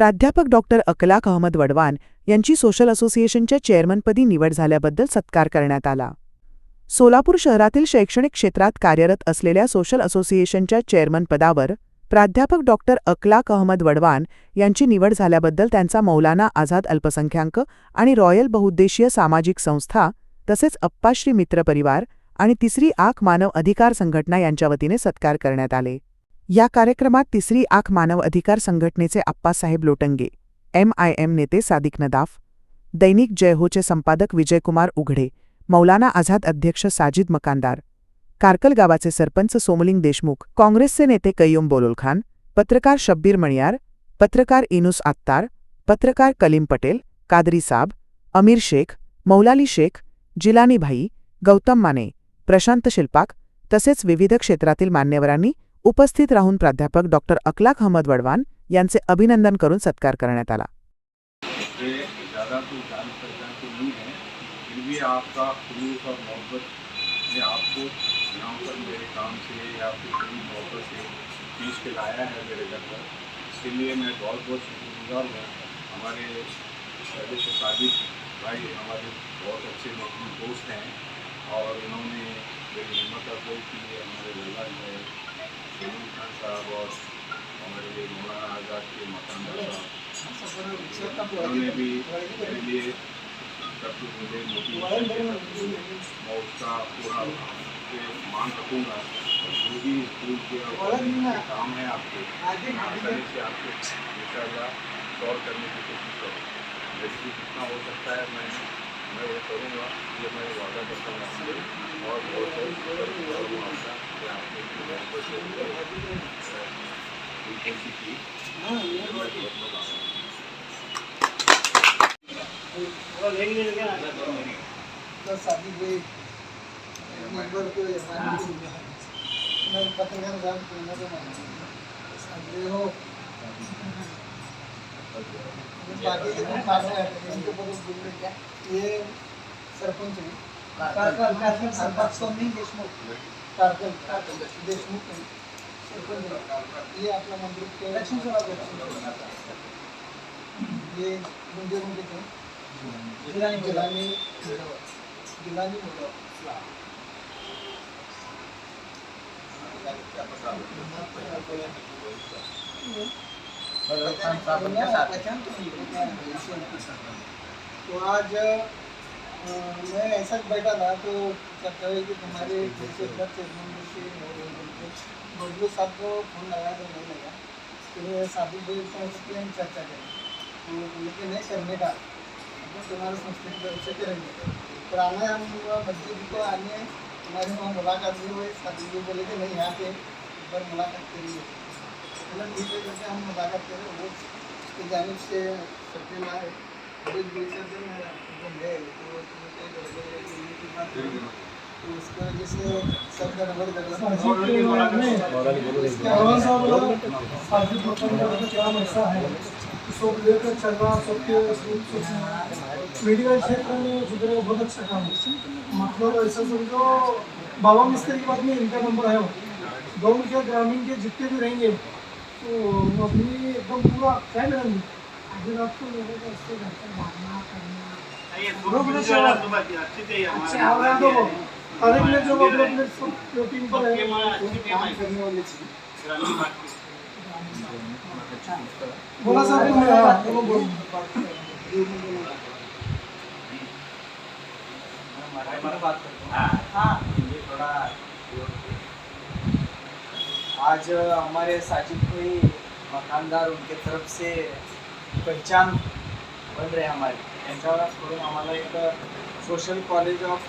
प्राध्यापक डॉक्टर अकलाक अहमद वडवान यांची सोशल असोसिएशनच्या चेअरमनपदी निवड झाल्याबद्दल सत्कार करण्यात आला. सोलापूर शहरातील शैक्षणिक क्षेत्रात कार्यरत असलेल्या सोशल असोसिएशनच्या चेअरमनपदावर प्राध्यापक डॉक्टर अकलाक अहमद वडवान यांची निवड झाल्याबद्दल त्यांचा मौलाना आझाद अल्पसंख्याक आणि रॉयल बहुउद्देशीय सामाजिक संस्था तसेच अप्पाश्री मित्र परिवार आणि तिसरी आख मानव अधिकार संघटना यांच्या वतीने सत्कार करण्यात आले. या कार्यक्रमात तिसरी आख मानव अधिकार संघटनेचे Appasaheb Lotange M I M नेते सादिक नदाफ दैनिक जयहोचे संपादक विजयकुमार उघडे मौलाना आझाद अध्यक्ष साजिद मकानदार कारकल गावाचे सरपंच सोमलिंग देशमुख काँग्रेसचे नेते कय्यूम बोलोलखान पत्रकार शब्बीर मणियार पत्रकार इनुस आत्तार पत्रकार कलीम पटेल कादरी साब अमीर शेख मौलाली शेख जिलानी भाई गौतम माने प्रशांत शिल्पाक तसेच विविध क्षेत्रातील मान्यवरांनी उपस्थित राहून प्राध्यापक डॉक्टर अकलाक अहमद वडवान यांचे अभिनंदन करून सत्कार करण्यात आला. मुझे ज़्यादा कुछ जान पहचान तो नहीं है फिर भी आपका खलूस और मोहब्बत ने आपको यहाँ पर मेरे काम से या फिर मेरी मोहब्बत से खींच के लाया है मेरे घर पर। इसके लिए मैं बहुत बहुत शुक्रगुजार हूँ। हमारे पहले से साजिद भाई हमारे बहुत अच्छे मजबूत दोस्त हैं और इन्होंने मेरी हिम्मत अफजाई की है हमारे लल्ला है। सलीम खान साहब और हमारे मौलाना आज़ाद के मकानदार साहब भी लिए सब पूरा मान रखूँगा जो भी स्कूल के काम है आपके आसानी से आपको करने की कोशिश करूँ जैसे जितना हो सकता है मैं मैं वो करूँगा ये मैं वादा करता हूँ और बहुत बहुत आपका पत्रकार हो ये सरपंच कारकल कारकल सरपंच देशमुख कारकल कारकल देशमुख ये आपला मंदिर के लक्ष्मी ये मुंडे मुंडे थे जिलानी जिलानी जिलानी तो आज मैं ऐसा बैठा था तो चर्चा हुई कि तुम्हारे जैसे चेयरमैन से बबलू साहब को फ़ोन लगाया तो नहीं लगा फिर साबित भाई को उसकी हम चर्चा करें तो लेकिन नहीं करने का तो तुम्हारे संस्कृति तरफ़ से करेंगे पर हम मस्जिद को आने हमारे वहाँ मुलाकात भी हुई साथी जी बोले कि नहीं यहाँ पे एक बार मुलाकात करिए मतलब ठीक है करके हम मुलाकात करें वो उसकी जानिब से सत्य लाए एकदम है तो है कि नहीं की बात है। तो मेडिकल क्षेत्र में सुधरे बहुत अच्छा काम है मतलब ऐसा समझो बाबा मिस्त्री की बात में इनका नंबर है गाँव के ग्रामीण के जितने भी रहेंगे तो अपनी एकदम पूरा क्या रहेंगे आधी रात को लोगों को इससे घर पर भागना करना अच्छे आवाज दो ने जो अपने अपने सब टीम पर है काम करने वाले चीज बोला सर हाँ बोलो। आज हमारे साजिद भाई मकानदार उनके तरफ से पहचान बन रहे हैं हमारे। त्यांच्याकडून आम्हाला एक सोशल कॉलेज ऑफ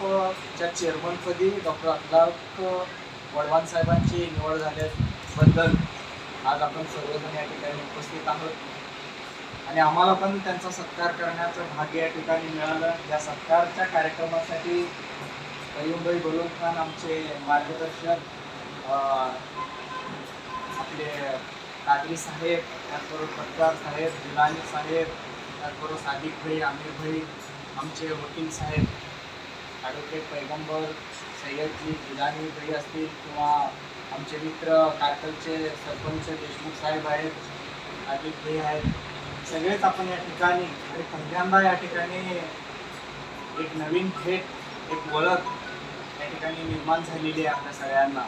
च्या चेअरमनपदी डॉक्टर अखलाक वडवान साहेबांची निवड झाल्याबद्दल आज आपण सर्वजण या ठिकाणी उपस्थित आहोत. आणि आम्हाला पण त्यांचा सत्कार करण्याचं भाग्य या ठिकाणी मिळालं. या सत्कारच्या कार्यक्रमासाठी कयुमभाई बलून खान आमचे मार्गदर्शक आपले कादरी साहेब त्याचबरोबर पत्रकार साहेब जिलानी साहेब त्याचबरोबर सादिक भाई आमिर भाई आमचे वकील साहेब ॲडव्होकेट पैगंबर सय्यदजी जिलानी भाई असतील किंवा आमचे मित्र कारकलचे सरपंच देशमुख साहेब आहेत अजित भाई आहेत. सगळेच आपण या ठिकाणी आणि पहिल्यांदा या ठिकाणी एक नवीन थेट एक ओळख या ठिकाणी निर्माण झालेली आहे आपल्या सगळ्यांना.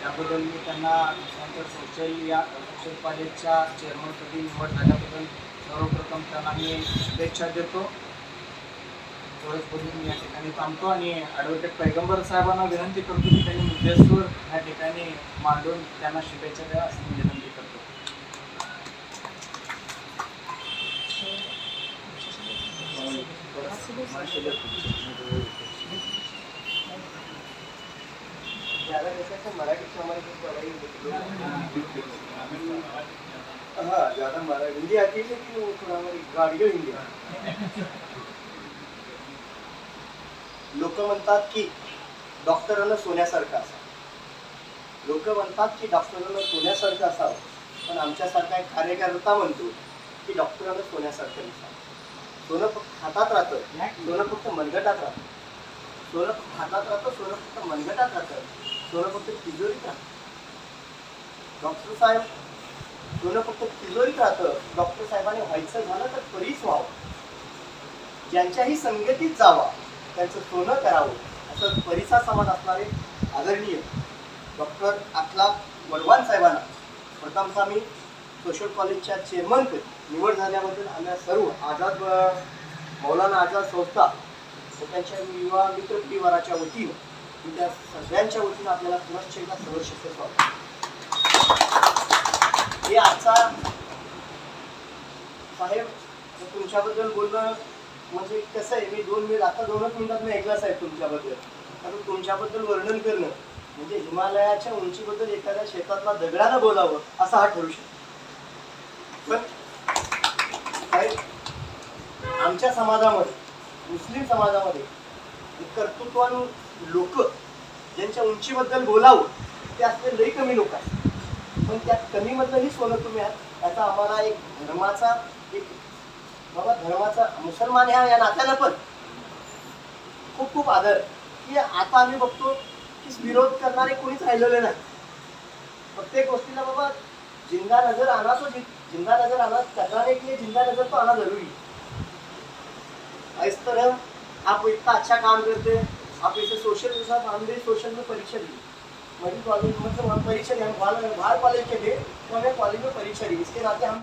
त्याबद्दल मी त्यांना सेंटर सोशल या सोशल कॉलेजच्या चेअरमनपदी निवड झाल्याबद्दल सर्वप्रथम त्यांना मी शुभेच्छा देतो. एवढंच बोलून मी या ठिकाणी थांबतो आणि ॲडव्होकेट पैगंबर साहेबांना विनंती करतो की त्यांनी मुद्देसूर या ठिकाणी मांडून त्यांना शुभेच्छा द्या असं मी विनंती करतो. ज़्यादा मराठी से ज़्यादा मरा हिंदी आती है लेकिन थोड़ा हमारी गाडीवर हिंदी लोक म्हणतात की डॉक्टरांना सोन्यासारखं असावं. लोक म्हणतात की डॉक्टरांना सोन्यासारखं असावं. पण आमच्यासारखा एक कार्यकर्ता म्हणतो की डॉक्टरांना सोन्यासारखं नसावं. सोनं फक्त हातात राहतं. सोनं फक्त मनगटात राहतं. सोनं फक्त हातात राहतं सोनं फक्त मनगटात राहतं. सोनं फक्त तिजोरीत राहतं. डॉक्टर साहेब सोनं फक्त तिजोरीत राहतं. डॉक्टर साहेबांनी व्हायचं झालं तर तरीच व्हावं. ज्यांच्याही संगतीत जावा. त्यांचं सोनं करावं असं परिसा समाज असणारे आदरणीय डॉक्टर आखला वडवान साहेबांना प्रथमतः मी सोशल कॉलेजच्या चेअरमनपदी निवड झाल्याबद्दल आम्ही सर्व आझाद मौलाना आझाद संस्था व त्यांच्या युवा मित्र परिवाराच्या वतीनं त्या सगळ्यांच्या वतीनं आपल्याला पुनश्च एकदा सहर्ष स्वागत. हे आजचा साहेब तुमच्याबद्दल बोलणं म्हणजे कसं आहे मी दोन मिनिट आता दोनच मिनिटात मी ऐकलं साहेब तुमच्याबद्दल. आता तुमच्याबद्दल वर्णन करणं म्हणजे हिमालयाच्या उंचीबद्दल एखाद्या शेतातला दगडानं बोलावं असा हा ठरू शकतो. पण साहेब आमच्या समाजामध्ये मुस्लिम समाजामध्ये कर्तृत्वान लोक ज्यांच्या उंचीबद्दल बोलावं ते असले लई कमी लोक आहेत. पण त्या कमीमधलंही सोनं तुम्ही आहात याचा आम्हाला एक धर्माचा एक बाबा धर्माचा मुसलमान ह्या या नात्यानं पण खूप खूप आदर. की आता आम्ही बघतो की विरोध करणारे कोणीच राहिलेले नाही. प्रत्येक गोष्टीला बाबा जिंदा नजर आना तो जिंदा नजर आना टकराने एक जिंदा नजर तो आना जरूरी. है इस तरह आप इतना अच्छा काम करते हैं आप इसे सोशल के साथ हम भी सोशल में परीक्षा दी मेरी कॉलेज मतलब हम परीक्षा दी हम बाहर बाहर कॉलेज के थे तो हमें कॉलेज में परीक्षा दी इसके नाते हम